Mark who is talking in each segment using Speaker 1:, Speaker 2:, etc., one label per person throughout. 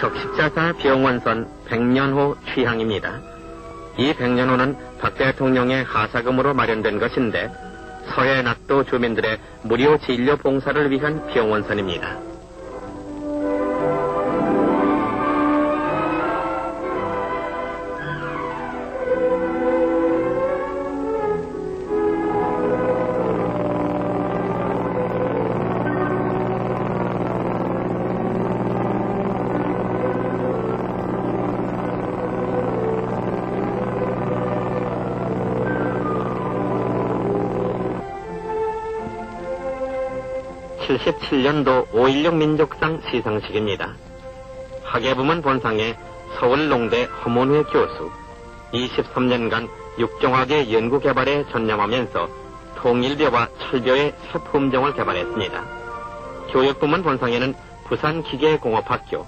Speaker 1: 적십자사 병원선 100년호 취향입니다. 이 100년호는 박 대통령의 하사금으로 마련된 것인데 서해 낙도 주민들의 무료 진료 봉사를 위한 병원선입니다. (77년도) 5.16 민족상 시상식입니다. 학예부문 본상에 서울농대 허문회 교수 23년간 육종학의 연구개발에 전념하면서 통일벼와 철벼의 새 품종을 개발했습니다. 교육부문 본상에는 부산기계공업학교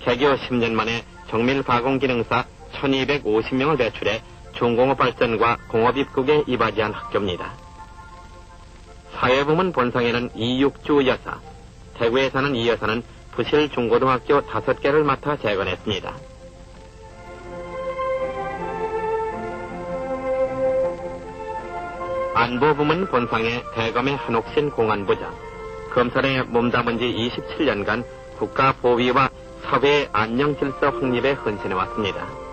Speaker 1: 개교 10년 만에 정밀가공기능사 1250명을 배출해 중공업 발전과 공업 입국에 이바지한 학교입니다. 사회부문 본상에는 이육주 여사, 대구에 사는 이 여사는 부실 중고등학교 다섯 개를 맡아 재건했습니다. 안보부문 본상에 대검의 한옥신 공안부장, 검찰에 몸담은 지 27년간 국가 보위와 사회 안녕 질서 확립에 헌신해 왔습니다.